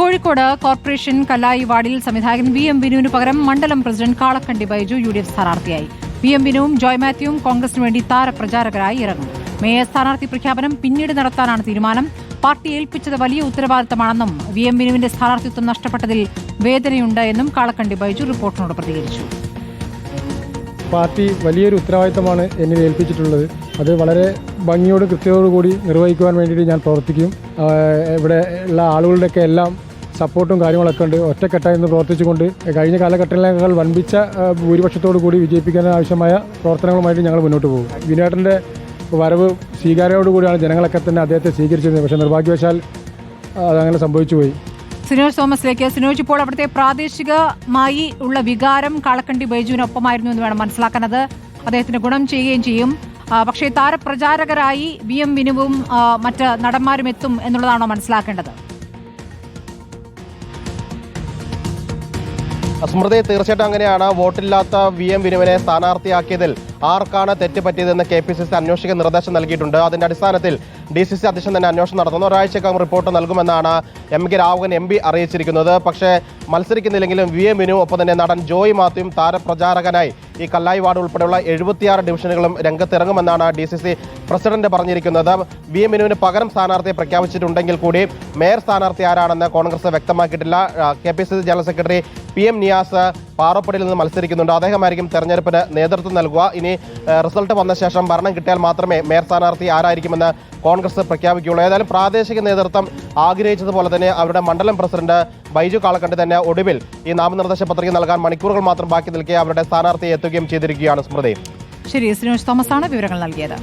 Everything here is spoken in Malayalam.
കോഴിക്കോട് കോർപ്പറേഷൻ കല്ലായി വാർഡിൽ സംവിധായകൻ വി എം ബിനുവിന് പകരം മണ്ഡലം president Kalakkandi Baiju U D F സ്ഥാനാർത്ഥിയായി. വി എം ബിനുവും ജോയ് മാത്യുവും കോൺഗ്രസിനു വേണ്ടി താരപ്രചാരകരായി ഇറങ്ങും. മേയർ സ്ഥാനാർത്ഥി പ്രഖ്യാപനം പിന്നീട് നടത്താനാണ് തീരുമാനം. പാർട്ടി ഏൽപ്പിച്ചത് വലിയ ഉത്തരവാദിത്തമാണെന്നും വി എം ബിനുവിന്റെ സ്ഥാനാർത്ഥിത്വം നഷ്ടപ്പെട്ടതിൽ വേദനയുണ്ട് എന്നും കാളക്കണ്ടി ബൈജു റിപ്പോർട്ടിനോട് പ്രതികരിച്ചു. പാർട്ടി വലിയൊരു ഉത്തരവാദിത്തമാണ് എന്നിൽ ഏൽപ്പിച്ചിട്ടുള്ളത്. അത് വളരെ ഭംഗിയോട് കൃത്യതയോടുകൂടി നിർവഹിക്കുവാൻ വേണ്ടിയിട്ട് ഞാൻ പ്രവർത്തിക്കും. ഇവിടെ ഉള്ള ആളുകളുടെയൊക്കെ എല്ലാം സപ്പോർട്ടും കാര്യങ്ങളൊക്കെ ഉണ്ട്. ഒറ്റക്കെട്ടായി നിന്ന് പ്രവർത്തിച്ചുകൊണ്ട് കഴിഞ്ഞ കാലഘട്ടങ്ങളേക്കാൾ വൻപിച്ച ഭൂരിപക്ഷത്തോടു കൂടി വിജയിപ്പിക്കാൻ ആവശ്യമായ പ്രവർത്തനങ്ങളുമായിട്ട് ഞങ്ങൾ മുന്നോട്ട് പോകും. വിനേട്ടന്റെ വരവ് സ്വീകാര്യോടുകൂടിയാണ് ജനങ്ങളൊക്കെ തന്നെ അദ്ദേഹത്തെ സ്വീകരിച്ചിരുന്നത്. പക്ഷേ നിർഭാഗ്യവശാൽ അതങ്ങനെ സംഭവിച്ചു പോയി. സിനോജ് തോമസിലേക്ക്. സിനോജ് ഇപ്പോൾ അവിടുത്തെ പ്രാദേശികമായി ഉള്ള വികാരം കാളക്കണ്ടി ബൈജുവിനൊപ്പമായിരുന്നു എന്ന് വേണം മനസ്സിലാക്കാൻ അത് അദ്ദേഹത്തിന് ഗുണം ചെയ്യുകയും ചെയ്യും. പക്ഷേ താരപ്രചാരകരായി വി എം വിനുവും മറ്റ് നടന്മാരും എത്തും എന്നുള്ളതാണോ മനസ്സിലാക്കേണ്ടത്? സ്മൃതി തീർച്ചയായിട്ടും അങ്ങനെയാണ്. വോട്ടില്ലാത്ത വി എം വിനുവിനെ സ്ഥാനാർത്ഥിയാക്കിയതിൽ ആർക്കാണ് തെറ്റ് പറ്റിയതെന്ന് കെ പി സി സി അന്വേഷിക്കാൻ നിർദ്ദേശം നൽകിയിട്ടുണ്ട്. അതിന്റെ അടിസ്ഥാനത്തിൽ ഡി സി സി അധ്യക്ഷൻ തന്നെ അന്വേഷണം നടത്തുന്നു. ഒരാഴ്ചക്കകം റിപ്പോർട്ട് നൽകുമെന്നാണ് M K Raghavan M P അറിയിച്ചിരിക്കുന്നത്. പക്ഷേ മത്സരിക്കുന്നില്ലെങ്കിലും വി എം വിനു ഒപ്പം തന്നെ നടൻ ജോയി മാത്യും താരപ്രചാരകനായി ഈ കല്ലായി വാർഡ് ഉൾപ്പെടെയുള്ള എഴുപത്തിയാറ് ഡിവിഷനുകളും രംഗത്തിറങ്ങുമെന്നാണ് ഡി സി സി പ്രസിഡന്റ് പറഞ്ഞിരിക്കുന്നത്. വി എം വിനുവിന് പകരം സ്ഥാനാർത്ഥിയെ പ്രഖ്യാപിച്ചിട്ടുണ്ടെങ്കിൽ കൂടി മേയർ സ്ഥാനാർത്ഥി ആരാണെന്ന് Congress വ്യക്തമാക്കിയിട്ടില്ല. K P C C general secretary P M Niyas പാറപ്പടിയിൽ നിന്ന് മത്സരിക്കുന്നുണ്ട്. അദ്ദേഹമായിരിക്കും തെരഞ്ഞെടുപ്പിന് നേതൃത്വം നൽകുക. ഇനി റിസൾട്ട് വന്ന ശേഷം ഭരണം കിട്ടിയാൽ മാത്രമേ മേയർ സ്ഥാനാർത്ഥി ആരായിരിക്കുമെന്ന് കോൺഗ്രസ് പ്രഖ്യാപിക്കുകയുള്ളൂ. ഏതായാലും പ്രാദേശിക നേതൃത്വം ആഗ്രഹിച്ചതുപോലെ തന്നെ അവരുടെ മണ്ഡലം പ്രസിഡന്റ് ബൈജു കാളക്കണ്ടി തന്നെ ഒടുവിൽ ഈ നാമനിർദ്ദേശ പത്രിക നൽകാൻ മണിക്കൂറുകൾ മാത്രം ബാക്കി നിൽക്കെ അവരുടെ സ്ഥാനാർത്ഥിയെ എത്തുകയും ചെയ്തിരിക്കുകയാണ് സ്മൃതി. ശരി സിനോജ് തോമസ് ആണ് വിവരങ്ങൾ നൽകിയത്.